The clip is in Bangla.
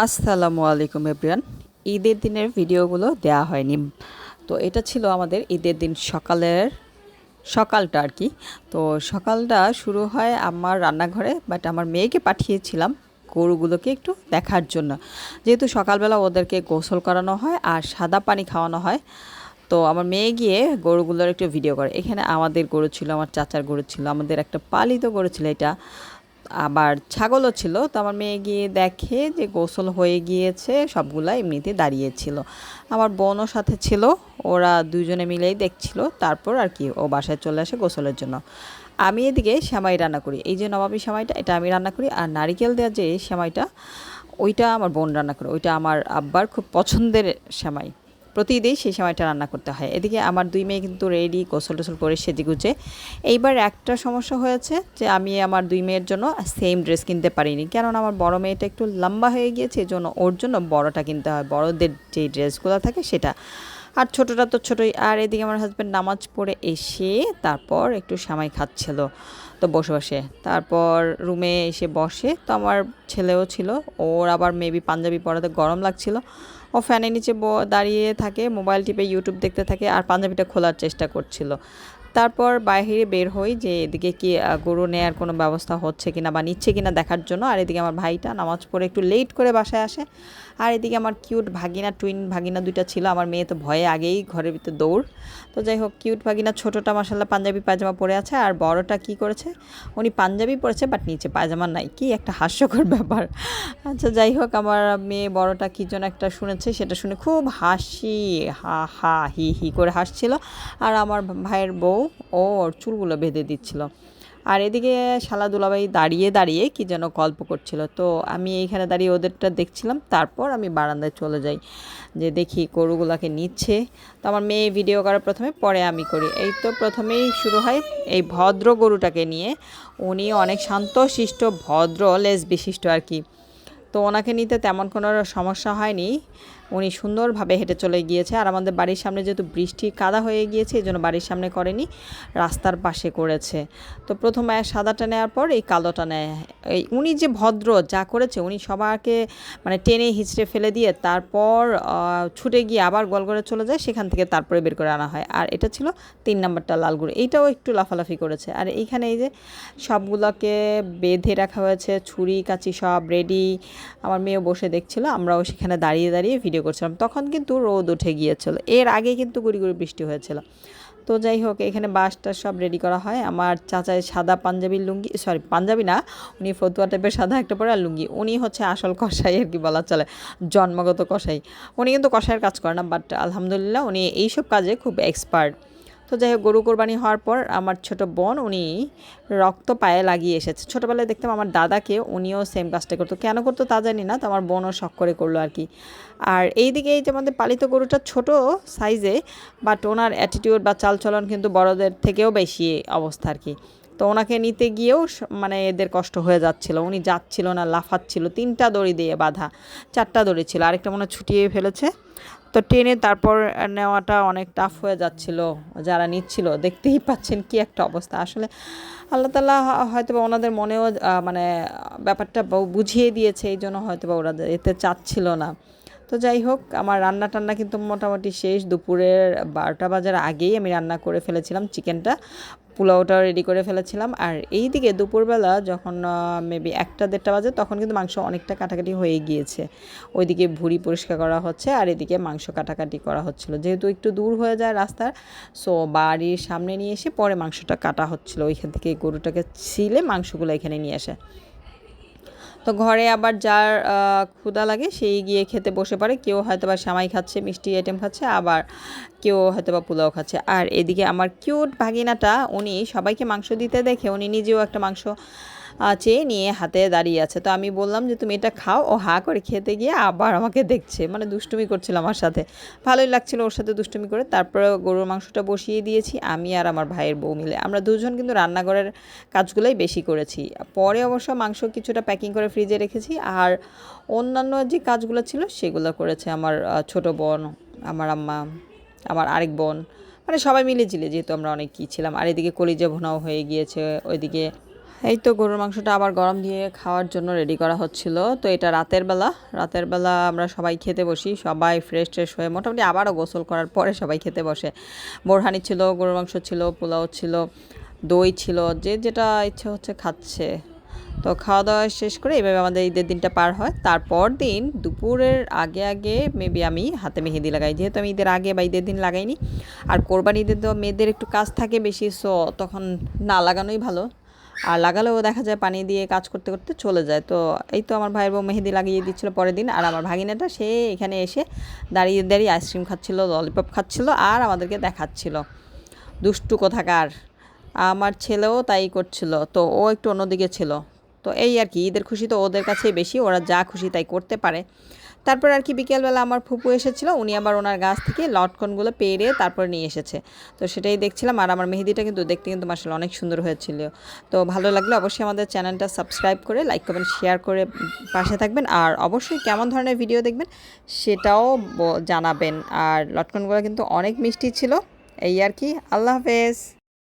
আসসালামু আলাইকুম এভরিয়ান ঈদের দিনের ভিডিওগুলো দেয়া হয়নি। তো এটা ছিল আমাদের ঈদের দিন সকালের, সকালটা আর কি। তো সকালটা শুরু হয় আমার রান্নাঘরে বাট আমার মেয়েকে পাঠিয়েছিলাম গরুগুলোকে একটু দেখার জন্য। যেহেতু সকালবেলা ওদেরকে গোসল করানো হয় আর সাদা পানি খাওয়ানো হয়, তো আমার মেয়ে গিয়ে গরুগুলোর একটু ভিডিও করে। এখানে আমাদের গরু ছিল, আমার চাচার গরু ছিল, আমাদের একটা পালিত গরু ছিল এটা। আবার ছাগলও ছিল, তো আমার মেয়ে গিয়ে দেখে যে গোসল হয়ে গিয়েছে সবগুলা এমনিতে দাঁড়িয়েছিল আমার বোনও সাথে ছিল, ওরা দুজনে মিলেই দেখছিল, তারপর আর কি ও বাসায় চলে আসে গোসলের জন্য। আমি এদিকে সেমাই রান্না করি, এই যে নবাবী সেমাইটা, এটা আমি রান্না করি, আর নারিকেল দেওয়া যে সেমাইটা, ওইটা আমার বোন রান্না করে, ওইটা আমার আব্বার খুব পছন্দের সেমাই। প্রতিদিন সেই সময়টা রান্না করতে হয়। এদিকে আমার দুই মেয়ে কিন্তু রেডি গোসল টোসল করে সেজে গুজে। এইবার একটা সমস্যা হয়েছে যে আমি আমার দুই মেয়ের জন্য সেম ড্রেস কিনতে পারিনি। কেননা আমার বড় মেয়েটা একটু লম্বা হয়ে গিয়েছে জন্য ওর জন্য বড়টা কিনতে হয়। বড়দের যে ড্রেসগুলো থাকে সেটা। আর ছোটোটা তো ছোটোই। আর এদিকে আমার হাজব্যান্ড নামাজ পড়ে এসে তারপর একটু সামাই খাচ্ছিল তো বসে বসে। তারপর রুমে এসে বসে। তো আমার ছেলেও ছিল। ওর আবার মেবি পাঞ্জাবি পরাতে গরম লাগছিল। ও ফ্যানের নিচে দাঁড়িয়ে থাকে, মোবাইল টিপে ইউটিউব দেখতে থাকে আর পাঞ্জাবিটা খোলার চেষ্টা করছিল। তারপর বাইরে বের হই যে এদিকে কি গরু নেয়ার কোনো ব্যবস্থা হচ্ছে কিনা বা নিচ্ছে কিনা দেখার জন্য। আর এদিকে আমার ভাইটা নামাজ পড়ে একটু লেট করে বাসায় আসে। আর এদিকে আমার কিউট ভাগিনা টুইন ভাগিনা দুইটা ছিল, আমার মেয়ে তো ভয়ে আগেই ঘরের ভিতরে দৌড়। তো যাই হোক কিউট ভাগিনা ছোটোটা মাসাল্লাহ পাঞ্জাবি পায়জামা পরে আছে, আর বড়টা কি করেছে? উনি পাঞ্জাবি পরেছে বাট নিচে পায়জামা নাই। কি একটা হাস্যকর ব্যাপার। আচ্ছা যাই হোক, আমার মেয়ে বড়টা কী যেন একটা শুনেছে, সেটা শুনে খুব হাসি, হা হা, হি হি করে হাসছিল। আর আমার ভাইয়ের বউ, ও ওর চুলগুলো বেঁধে দিচ্ছিল। আর এদিকে শালা দুলাবাই দাঁড়িয়ে দাঁড়িয়ে কি যেন গল্প করছিল। তো আমি এইখানে দাঁড়িয়ে ওদেরটা দেখছিলাম, তারপর আমি বারান্দায় চলে যাই, যে দেখি গরুগুলাকে নিচ্ছে। তো আমার মেয়ে ভিডিও করার প্রথমে, পরে আমি করি। এই তো প্রথমেই শুরু হয় এই ভদ্র গরুটাকে নিয়ে। উনি অনেক শান্ত শিষ্ট ভদ্র, লেস বিশিষ্ট আর কি। তো ওনাকে নিতে তেমন কোনো সমস্যা হয়নি। উনি সুন্দরভাবে হেঁটে চলে গিয়েছে। আর আমাদের বাড়ির সামনে যেহেতু বৃষ্টি কাদা হয়ে গিয়েছে, এই জন্য বাড়ির সামনে করেনি, রাস্তার পাশে করেছে। তো প্রথমে সাদাটা নেওয়ার পর এই কালোটা নেয়। এই উনি যে ভদ্র, যা করেছে, উনি সবাইকে মানে টেনে হিচড়ে ফেলে দিয়ে তারপর ছুটে গিয়ে আবার গোল করে চলে যায়, সেখান থেকে তারপরে বের করে আনা হয়। আর এটা ছিল তিন নাম্বারটা লালগুড়ি এইটাও একটু লাফালাফি করেছে। আর এইখানে এই যে সবগুলোকে বেঁধে রাখা হয়েছে, ছুরি, কাচি সব রেডি। আমার মেয়েও বসে দেখছিল, আমরাও সেখানে দাঁড়িয়ে দাঁড়িয়ে ভিডিও করছিলাম। তখন কিন্তু রোদ উঠে গিয়েছিল। এর আগে কিন্তু গুড়ি গুড়ি বৃষ্টি হয়েছিল। তো যাই হোক, এখানে বাসটা সব রেডি করা হয়। আমার চাচায় সাদা পাঞ্জাবি লুঙ্গি সরি পাঞ্জাবি না, উনি ফতুয়া টাইপের সাদা একটা পরে আর লুঙ্গি। উনি হচ্ছে আসল কষাই আর কি বলা চলে, জন্মগত কষাই উনি কিন্তু কষাইয়ের কাজ করে না বাট আলহামদুলিল্লাহ উনি এইসব কাজে খুব এক্সপার্ট তো যাই হোক, গরু কোরবানি হওয়ার পর আমার ছোট বোন, উনি রক্ত পায়ে লাগিয়ে এসেছে। ছোটোবেলায় দেখতাম আমার দাদাকে উনিও সেম কাজটা করতো। কেন করতো তা জানি না, তো আমার বোনও শখ করে করল আর কি। আর এই দিকে এই যে আমাদের পালিত গরুটা ছোট সাইজে বাট ওনার অ্যাটিটিউড বা চালচলন কিন্তু বড়দের থেকেও বেশি অবস্থা আর কি। তো ওনাকে নিতে গিয়েও মানে এদের কষ্ট হয়ে যাচ্ছিল। উনি যাচ্ছিল না, লাফাচ্ছিল। তিনটা দড়ি দিয়ে বাধা, চারটা দড়ি ছিল। আরেকটা মনে ছুটিয়ে ফেলেছে। তো ট্রেনে তারপর নেওয়াটা অনেক টাফ হয়ে যাচ্ছিল, যারা নিচ্ছিল। দেখতেই পাচ্ছেন কি একটা অবস্থা। আসলে আল্লাহ তালা হয়তো ওনাদের মনেও মানে ব্যাপারটা বুঝিয়ে দিয়েছে, এই জন্য হয়তো বা ওরা এতে চাচ্ছিল না। তো যাই হোক, আমার রান্না টান্না কিন্তু মোটামুটি শেষ। দুপুরের বারোটা বাজার আগেই আমি রান্না করে ফেলেছিলাম চিকেনটা। পোলাওটাও রেডি করে ফেলেছিলাম। আর এই দিকে দুপুরবেলা যখন মেবি একটা দেড়টা বাজে, তখন কিন্তু মাংস অনেকটা কাটাকাটি হয়ে গিয়েছে। ওইদিকে ভুড়ি পরিষ্কার করা হচ্ছে, আর এদিকে মাংস কাটাকাটি করা হচ্ছিল। যেহেতু একটু দূর হয়ে যায় রাস্তার সো বাড়ির সামনে নিয়ে এসে পরে মাংসটা কাটা হচ্ছিল। ওইখান থেকে গরুটাকে ছিলে মাংসগুলো এখানে নিয়ে আসে। তো ঘরে আবার যার ক্ষুদা লাগে সেই গিয়ে খেতে বসে পারে কেউ হয়তো বা সামাই খাচ্ছে, মিষ্টি আইটেম খাচ্ছে, আবার কেউ হয়তো বা পোলাও খাচ্ছে। আর এদিকে আমার কিউট ভাগিনাটা, উনি সবাইকে মাংস দিতে দেখে, উনি নিজেও একটা মাংস চেয়ে নিয়ে হাতে দাঁড়িয়ে আছে। তো আমি বললাম যে, তুমি এটা খাও। ও হা করে খেতে গিয়ে আবার আমাকে দেখছে। মানে দুষ্টুমি করছিল আমার সাথে। ভালোই লাগছিল ওর সাথে দুষ্টুমি করে। তারপরে গরুর মাংসটা বসিয়ে দিয়েছি, আমি আর আমার ভাইয়ের বউ মিলে। আমরা দুজন কিন্তু রান্নাঘরের কাজগুলোই বেশি করেছি। পরে অবশ্য মাংস কিছুটা প্যাকিং করে ফ্রিজে রেখেছি। আর অন্যান্য যে কাজগুলো ছিল, সেগুলো করেছে আমার ছোট বোন, আমার আম্মা, আমার আরেক বোন। মানে সবাই মিলে ছিলে, যেহেতু আমরা অনেক কী ছিলাম। আর এদিকে কলিজা ভোনাও হয়ে গিয়েছে, ওইদিকে এই তো গরুর মাংসটা আবার গরম দিয়ে খাওয়ার জন্য রেডি করা হচ্ছিল। তো এটা রাতের বেলা। রাতের বেলা আমরা সবাই খেতে বসি। সবাই ফ্রেশ ট্রেশ হয়ে মোটামুটি আবারও গোসল করার পরে সবাই খেতে বসে। বোরহানি ছিল, গরুর মাংস ছিল, পোলাও ছিল, দই ছিল, যে যেটা ইচ্ছে হচ্ছে খাচ্ছে। তো খাওয়া দাওয়া শেষ করে এইভাবে আমাদের ঈদের দিনটা পার হয়। তারপর দিন দুপুরের আগে আগে মেবি আমি হাতে মেহেদি লাগাই। যেহেতু আমি ঈদের আগে বা ঈদের দিন লাগাইনি। আর কোরবানি ঈদের তো মেয়েদের একটু কাজ থাকে বেশি সো তখন না লাগানোই ভালো। আর লাগালেও দেখা যায় পানি দিয়ে কাজ করতে করতে চলে যায়। তো এই তো আমার ভাইয়ের বউ মেহেদি লাগিয়ে দিচ্ছিল পরের দিন। আর আমার ভাগিনাটা, সে এখানে এসে দাঁড়িয়ে দাঁড়িয়ে আইসক্রিম খাচ্ছিল, ললিপপ খাচ্ছিল আর আমাদেরকে দেখাচ্ছিল। দুষ্টু কোথাকার। আমার ছেলেও তাই করছিল। তো ও একটু অন্যদিকে ছিল। তো এই আর কি, ঈদের খুশি তো ওদের কাছেই বেশি। ওরা যা খুশি তাই করতে পারে। তারপর আর কি বিকেলবেলা আমার ফুপু এসেছিল, উনি আবার ওনার গাছ থেকে লটকনগুলো পেরে তারপর নিয়ে এসেছে। তো সেটাই দেখছিলাম আর আমার মেহেদিটা কিন্তু দেখতে কিন্তু মাসাল অনেক সুন্দর হয়েছিল। তো ভালো লাগলে অবশ্যই আমাদের চ্যানেলটা সাবস্ক্রাইব করে, লাইক, কমেন্ট, শেয়ার করে পাশে থাকবেন। আর অবশ্যই কেমন ধরনের ভিডিও দেখবেন সেটাও জানাবেন। আর লটকনগুলো কিন্তু অনেক মিষ্টি ছিল। এই আর কি, আল্লাহ হাফেজ।